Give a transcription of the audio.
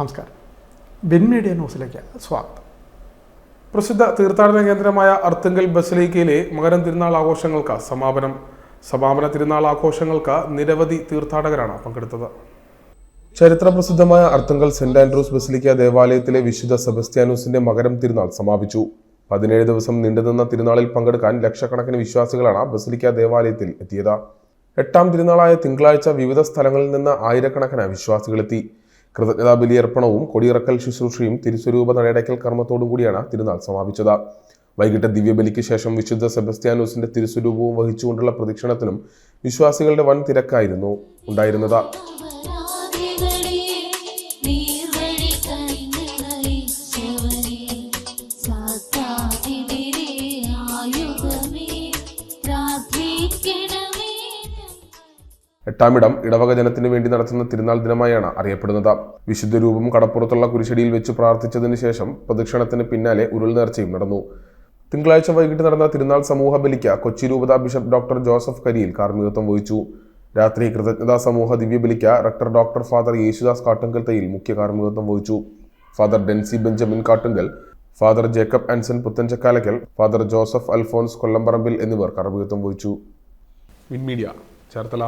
നമസ്കാരം. Bin media ന്യൂസിലേക്ക് സ്വാഗതം. പ്രസിദ്ധ തീർത്ഥാടന കേന്ദ്രമായ അർത്തുങ്കൽ ബസലിക്കയിലെ മകരം തിരുനാൾ ആഘോഷങ്ങൾക്ക് സമാപനം. സമാപന തിരുനാൾ ആഘോഷങ്ങൾക്ക് നിരവധി തീർത്ഥാടകരാണ് പങ്കെടുത്തത്. ചരിത്രപ്രസിദ്ധമായ അർത്തുങ്കൽ സെന്റ് ആൻഡ്രൂസ് ബസലിക്ക ദേവാലയത്തിലെ വിശുദ്ധ സെബസ്ത്യാനൂസിന്റെ മകരം തിരുനാൾ സമാപിച്ചു. പതിനേഴ് ദിവസം നീണ്ടുനിന്ന തിരുനാളിൽ പങ്കെടുക്കാൻ ലക്ഷക്കണക്കിന് വിശ്വാസികളാണ് ബസലിക്ക ദേവാലയത്തിൽ എത്തിയത്. എട്ടാം തിരുനാളായ തിങ്കളാഴ്ച വിവിധ സ്ഥലങ്ങളിൽ നിന്ന് ആയിരക്കണക്കിന് വിശ്വാസികളെത്തി. കൃതജ്ഞതാ ബലിയർപ്പണവും കൊടിയിറക്കൽ ശുശ്രൂഷയും തിരുസ്വരൂപ നടയടയ്ക്കൽ കർമ്മത്തോടും കൂടിയാണ് തിരുനാൾ സമാപിച്ചത്. വൈകിട്ട് ദിവ്യബലിക്ക് ശേഷം വിശുദ്ധ സെബസ്ത്യാനോസിന്റെ തിരുസ്വരൂപവും വഹിച്ചുകൊണ്ടുള്ള പ്രദക്ഷിണത്തിനും വിശ്വാസികളുടെ വൻ തിരക്കായിരുന്നു ഉണ്ടായിരുന്നത്. എട്ടാമിടം ഇടവക ജനത്തിന് വേണ്ടി നടത്തുന്ന തിരുനാൾ ദിനമായാണ് അറിയപ്പെടുന്നത്. വിശുദ്ധ രൂപം കടപ്പുറത്തുള്ള കുരിശടിയിൽ വെച്ച് പ്രാർത്ഥിച്ചതിന് ശേഷം പ്രദക്ഷിണത്തിന് പിന്നാലെ ഉരുൾ നേർച്ചയും നടന്നു. തിങ്കളാഴ്ച വൈകിട്ട് നടന്ന തിരുനാൾ സമൂഹ ബലിക്ക് കൊച്ചി രൂപത ബിഷപ്പ് ഡോക്ടർ ജോസഫ് കരിയിൽ കാർമ്മികത്വം വഹിച്ചു. രാത്രി കൃതജ്ഞതാ സമൂഹ ദിവ്യബലിക്ക് rector doctor father Yesudas Kattungal Thayyil മുഖ്യ കാർമ്മികത്വം വഹിച്ചു. Father Densi Benjamin Kattungal father Jacob Anson Puthenchakkalakkal father Joseph Alphonse Kollamparambil എന്നിവർ കാർമ്മികത്വം വഹിച്ചു. മീഡിയ ചേർത്തല.